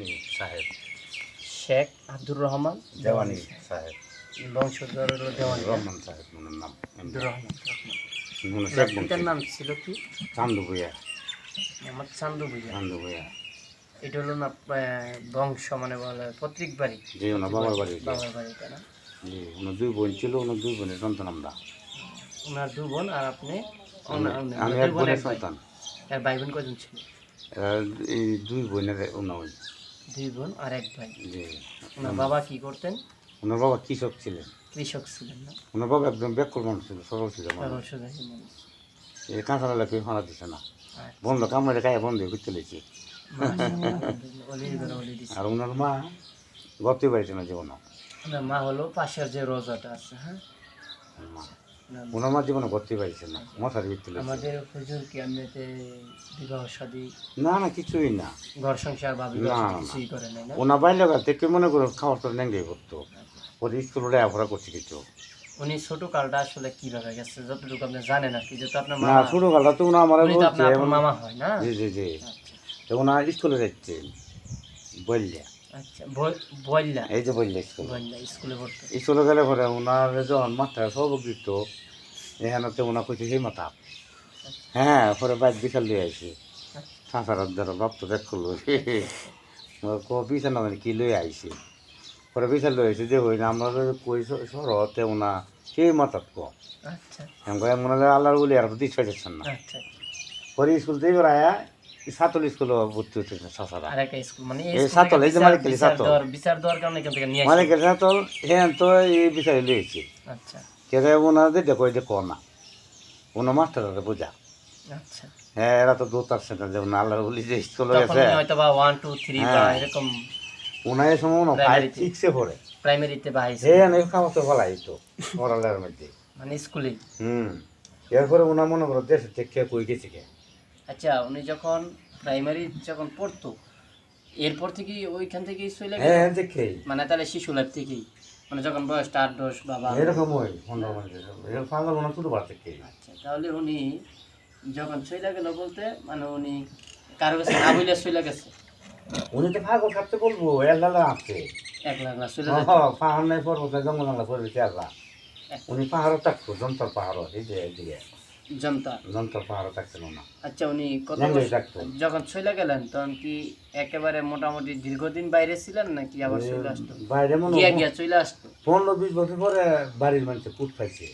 জি, সাহেব। শেখ আব্দুর রহমান দেওয়ানি সাহেব। বংশধর দেওয়ানি রহমান সাহেব মনের নাম আব্দুর রহমান শেখ পিতার নাম ছিল কি? চান্দু ভুইয়া মোহাম্মদ চান্দু বুঝা চান্দু ভুইয়া এটা হলো না বংশ মানে বলে পৈতৃক বাড়ি। জি ওনার বাবার বাড়ি বাবার বাড়িটা না? জি ওনার দুই বোন ছিল ওনার দুই বোনের সন্তান আমরা। ওনার দু বোন আর আপনি আমি ওনার- ওনার দুই এক বোনের সন্তান। ভাই বোন কজন ছিল? এই দুই বোনের ওনা ওই দুই বোন আর এক ভাই। জি। ওনার বাবা কি করতেন? ওনার বাবা কৃষক ছিলেন। কৃষক ছিলেন না। ওনার বাবা একদম ব্যাকুল মানুষ ছিল সরল ছিল সরল সোজাই মানুষ। এই কাঁচালা কেউ ফানা দিছে না। আচ্ছা। বন্ধ কামড়ে খায় বন্ধ করতে লেছি মাশাআল্লাহ, অলির ঘরে অলি দিছে। আর ওনার মা গতি বাড়িতে না জীবন ওনার। মা হলো পাশের যে রোজাটা আছে হ্যাঁ? মা। ওনার জীবনে গতি পাইছে না মশার ভিতরে আমাদের হুজুর কি এমনিতে বিবাহ শাদী না না কিছুই না। ঘর সংসার বা বিবাহ। কিছুই করে নাই না? ওনার বাইরে থেকে মনে করো খাওয়ার তো নেঙ্গে করতো ওর স্কুলে লেখাপড়া করছে কিছু। উনি ছোট কালটা আসলে কীভাবে গেছে? যতটুকু আপনি জানেন আর কি যেহেতু আপনার না ছোট কালটা তো ওনা আমার উনি তো বলছে। মামা হয় না? জি জি জি। আচ্ছা। তো ওনার স্কুলে যাচ্ছে। বললে। আচ্ছা বই- এই যে বললে স্কুল। বইলা স্কুলে পড়তো। স্কুলে গেলে পরে ওনার যখন মাথা সব দিত এখানে তো ওনা কইছে সেই মাথা। হ্যাঁ পরে বাইক বিশাল দিয়ে আইছি। সাঁচার ধরো বাপ তো দেখ করল। বিছানা মানে কি লই আইছি? পরে বিশাল লই আইছি যে হই না আমরা তো কই সরতে ওনা সেই মাথাত ক। আচ্ছা। মনে হয় আল্লাহর বলি আর পাইতেছেন না। আচ্ছা। পরে স্কুল দিয়ে আয়া সাতল স্কুলে ভর্তি স্কুল মানে এই সাতল, এই যে বিচার- মালিকালি সাতল। দেওয়ার- বিচার দেওয়ার কারণে এখান থেকে নিয়ে সাতল হ্যাঁ তো এই বিষয়ে লইছি আচ্ছা। ওনাদের দেখো এই যে কনা মাস্টাররা বোঝা। আচ্ছা। হ্যাঁ এরা তো আসছে যেমন আল্লাহর বলি যে স্কুলে তখন গেছে। হয়তো বা ওয়ান টু থ্রি বা। এরকম ওনা এই সময় ওনা ফাইভ সিক্সে পড়ে। প্রাইমারিতে বা হাই হ্যাঁ পড়ালের মধ্যে। মানে স্কুলে। হুম। এরপরে ওনা মনে করো দেশে থেকে কই গেছে কে? আচ্ছা উনি যখন প্রাইমারি যখন পড়তো এরপর থেকে ওইখান থেকে চলে গেল? হ্যাঁ দেখেই। মানে তাহলে শিশু লাইফ থেকেই? মানে যখন বয়সটা আট দশ বাবা? এরকম ওই পনেরো মানে এরকম। পাগল ওনা ছোটো থেকে আচ্ছা তাহলে উনি যখন চলে গেল বলতে মানে উনি কারও কাছে না বইলে চলে গেছে? উনি তো পাগল খাটতে বলব এল্লা আছে। এক লাখ না চলে হ্যাঁ, পাহাড় নাই পর্বত জঙ্গল জঙ্গল পড়বে চেয়ারা উনি পাহাড়ও থাকতো যন্তর পাহাড়ও এই যে জনতা? যন্তর পাহাড়ও থাকতেন না। আচ্ছা উনি কত যখন চলে গেলেন তখন কি একেবারে মোটামুটি দীর্ঘদিন বাইরে ছিলেন নাকি আবার চলে আসতো বাইরে মনে গিয়া গিয়া চলে আসতো পনেরো বিশ বছর পরে বাড়ির মানুষে কুট পাইছে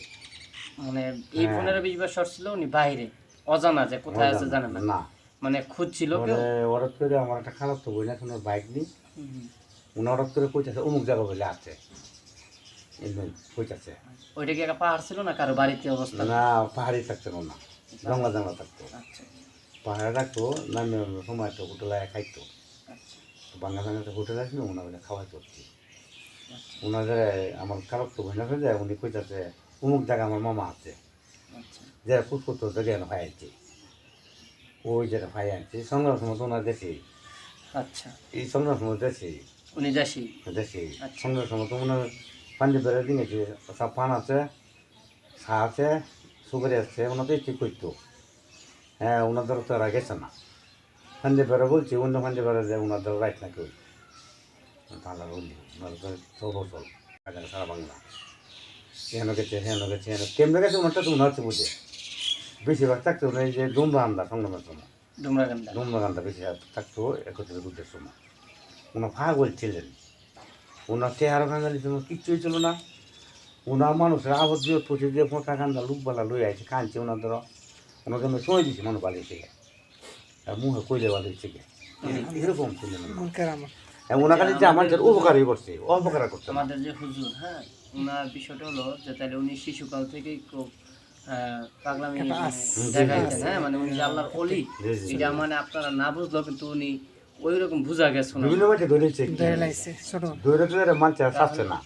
মানে এই হ্যাঁ। পনেরো বিশ বছর ছিল উনি বাইরে? অজানা যে কোথায় আছে জানেন না। মানে খুঁজছিল কেউ? হঠাৎ করে আমার একটা খারাপ তো বই না বাইক নিই। উনি হঠাৎ করে কইতাছে অমুক জায়গা বলে আছে। কইতাছে ওইটা কি একটা পাহাড় ছিল না কারও বাড়িতে অবস্থা? না পাহাড়ি থাকতো না। জঙ্গল জঙ্গল থাকতো। আচ্ছা। পাহাড়ে থাকতো নামে সময় তো হোটেলে খাইতো আচ্ছা। বাংলা বাংলাতে হোটেল আসলে ওনারা খাওয়াই করছি। আচ্ছা। ওনাদের আমার খারাপ তো বই না উনি কইতাছে অমুক জায়গা আমার মামা আছে। যে পুষ্প তো জায়গায় ভাই আনছি ওই যেটা ভাই আনছি সংগ্রাম সময় তো ওনার দেশে। আচ্ছা। এই সংগ্রাম সময় দেশে। উনি দেশে? আচ্ছা। সংগ্রাম সময় তো ওনার পাঞ্জাব বেড়ে দিনেছে সব পান আছে চা আছে সুগারি আছে ওনাদের ঠিক করতো হ্যাঁ ওনাদের তো এরা গেছে না। পাঞ্জাব বেড়ে বলছি অন্য পাঞ্জাব বেড়ে যে ওনাদের রাইট না কেউ তাহলে বললি ওনাদের তো বছর সারা বাংলা। এখানে গেছে এখানে গেছে এখানে কেমনে গেছে ওনারটা তো ওনার বুঝে। বেশিরভাগ থাকতো না এই যে ডুমরা আন্দা সংগ্রামের সময়। ডুমরাগান্দা ডুমরা আন্দা বেশি থাকতো একত্রিত যুদ্ধের সময়। ওনার পাগল ছিলেন। ওনার চেহারা ভাঙালি সময় কিচ্ছুই ছিল না। ওনার মানুষের আবদ্ধ দিয়ে পচে দিয়ে পোঁকা কান্দা লুকবালা লই আছে কাঁদছে ওনার ধরো। ওনাকে আমি সময় দিছি মনে বালি থেকে। আর মুখে কইলে বালি থেকে। এরকম ওনা। হ্যাঁ, ওনার কাছে যে আমার উপকারই করছে অপকার করছে। আমাদের যে হুজুর হ্যাঁ ওনার বিষয়টা হলো যে তাহলে উনি শিশুকাল থেকেই খুব পাগলামি দেখাইতেন হ্যাঁ মানে উনি যে আল্লাহর অলি। এটা মানে আপনারা না বুঝলো কিন্তু উনি ওই রকম বুঝা গেছে ওনার। বিভিন্ন মাঠে ধরেছে ধরে তো এরা মানছে আর না।